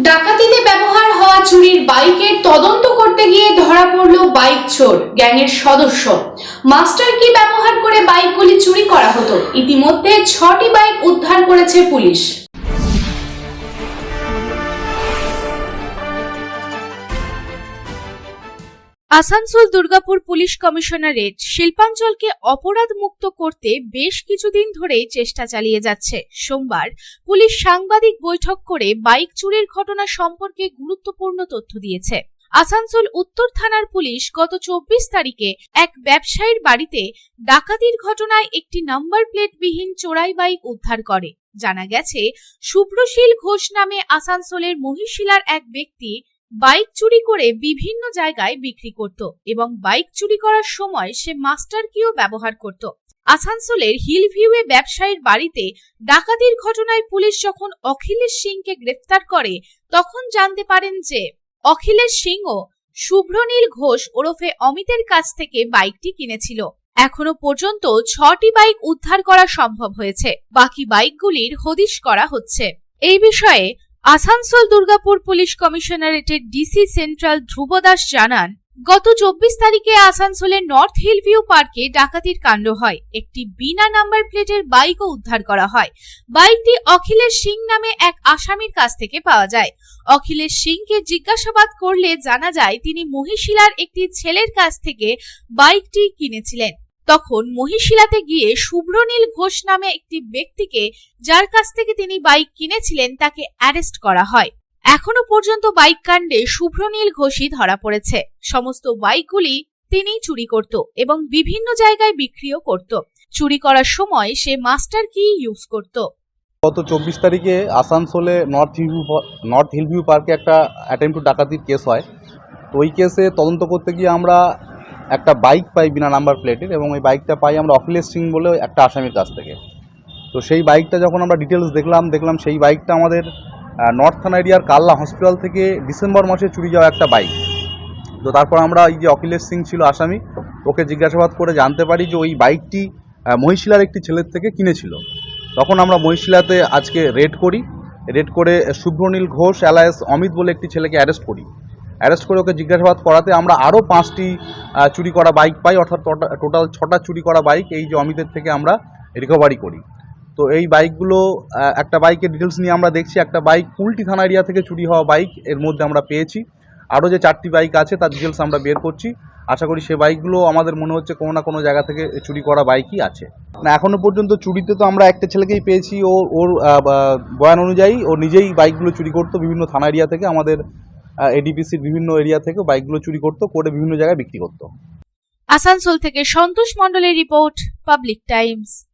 ডাকাতিতে ব্যবহার হওয়া চুরির বাইকের তদন্ত করতে গিয়ে ধরা পড়ল বাইক চোর, গ্যাংয়ের সদস্য। মাস্টার কি ব্যবহার করে বাইকগুলি চুরি করা হতো? ইতিমধ্যে ছটি বাইক উদ্ধার করেছে police. Asansol Durgapur police commissionerate শিল্পাঞ্চলকে অপরাধ মুক্ত করতে বেশ কিছুদিন ধরেই চেষ্টা চালিয়ে যাচ্ছে। সোমবার পুলিশ সাংবাদিক বৈঠক করে বাইক চুরির ঘটনা সম্পর্কে গুরুত্বপূর্ণ তথ্য দিয়েছে। আসানসোল উত্তর থানার পুলিশ গত চব্বিশ তারিখে এক ব্যবসায়ীর বাড়িতে ডাকাতির ঘটনায় একটি নাম্বার প্লেটবিহীন চোরাই বাইক উদ্ধার করে। জানা গেছে শুভ্রশীল ঘোষ নামে আসানসোলের মহিশিলার এক ব্যক্তি বাইক চুরি করে বিভিন্ন জায়গায় বিক্রি করত এবং বাইক চুরি করার সময় সে মাস্টার কিও ব্যবহার করত। আসানসোলের হিল ভিউয়ে ব্যবসায়ীর বাড়িতে ডাকাতির ঘটনায় পুলিশ যখন অখিলেশ সিংকে গ্রেফতার করে, তখন জানতে পারেন যে অখিলেশ সিংও শুভ্রনীল ঘোষ ওরফে অমিতের কাছ থেকে বাইকটি কিনেছিল। এখনও পর্যন্ত ছটি বাইক উদ্ধার করা সম্ভব হয়েছে। বাকি বাইকগুলির হদিশ করা হচ্ছে। এই বিষয়ে আসানসোল দুর্গাপুর পুলিশ কমিশনারেটের ডিসি সেন্ট্রাল ধ্রুব দাস জানান, গত চব্বিশ তারিখে আসানসোলের নর্থ হিল ভিউ পার্কে ডাকাতির কাণ্ড হয়। একটি বিনা নাম্বার প্লেটের বাইকও উদ্ধার করা হয়। বাইকটি অখিলেশ সিং নামে এক আসামির কাছ থেকে পাওয়া যায়। অখিলেশ সিংকে জিজ্ঞাসাবাদ করলে জানা যায়, তিনি মহিশিলার একটি ছেলের কাছ থেকে বাইকটি কিনেছিলেন। তখন মহিশিলাতে গিয়ে শুভ্রনীল ঘোষ নামে একটি ব্যক্তিকে যার কাছ থেকে তিনি বাইক কিনেছিলেন তাকে অ্যারেস্ট করা হয়। এখনও পর্যন্ত বাইক কাণ্ডে শুভ্রনীল ঘোষই ধরা পড়েছে। সমস্ত বাইকগুলি তিনিই চুরি করত এবং বিভিন্ন জায়গায় বিক্রিও করত। চুরি করার সময় সে মাস্টার কি ইউজ করত? গত চব্বিশ তারিখে আসানসোলে নর্থ হিলভিউ নর্থ হিলভিউ পার্কে একটা অ্যাটেম্প টু ডাকাতির কেস হয়। তো ওই কেসে তদন্ত করতে গিয়ে আমরা একটা বাইক পাই বিনা নাম্বার প্লেটের এবং ওই বাইকটা পাই আমরা অখিলেশ সিং বলে একটা আসামির কাছ থেকে। তো সেই বাইকটা যখন আমরা ডিটেলস দেখলাম দেখলাম সেই বাইকটা আমাদের নর্থ থানা এরিয়ার কাল্লা হসপিটাল থেকে ডিসেম্বর মাসে চুরি যাওয়া একটা বাইক তো তারপর আমরা এই যে অখিলেশ সিং ছিল আসামি, ওকে জিজ্ঞাসাবাদ করে জানতে পারি যে ওই বাইকটি মহিশিলার একটি ছেলের থেকে কিনেছিল। তখন আমরা মহিশিলাতে আজকে রেড করি। রেড করে শুভ্রনীল ঘোষ অ্যালায়েস অমিত বলে একটি ছেলেকে অ্যারেস্ট করি। অ্যারেস্ট করে ওকে জিজ্ঞাসাবাদ করাতে আমরা আরও পাঁচটি চুরি করা বাইক পাই, অর্থাৎ টোটাল ছটা চুরি করা বাইক এই অমিতের থেকে আমরা রিকভারি করি। তো এই বাইকগুলো একটা বাইকের ডিটেলস নিয়ে আমরা দেখছি। একটা বাইক কুলটি থানা এরিয়া থেকে চুরি হওয়া বাইক এর মধ্যে আমরা পেয়েছি। আরও যে চারটি বাইক আছে, তার ডিটেলস আমরা বের করছি। আশা করি সে বাইকগুলো আমাদের মনে হচ্ছে কোনো না কোনো জায়গা থেকে চুরি করা বাইকই আছে। না এখনও পর্যন্ত চুরিতে তো আমরা একটা ছেলেকেই পেয়েছি। ও, ওর বয়ান অনুযায়ী ও নিজেই বাইকগুলো চুরি করতো বিভিন্ন থানা এরিয়া থেকে। আমাদের এডিপিসির বিভিন্ন এরিয়া থেকে বাইকগুলো চুরি করতো, করে বিভিন্ন জায়গায় বিক্রি করতো। আসানসোল থেকে সন্তোষ মণ্ডলের রিপোর্ট, পাবলিক টাইমস।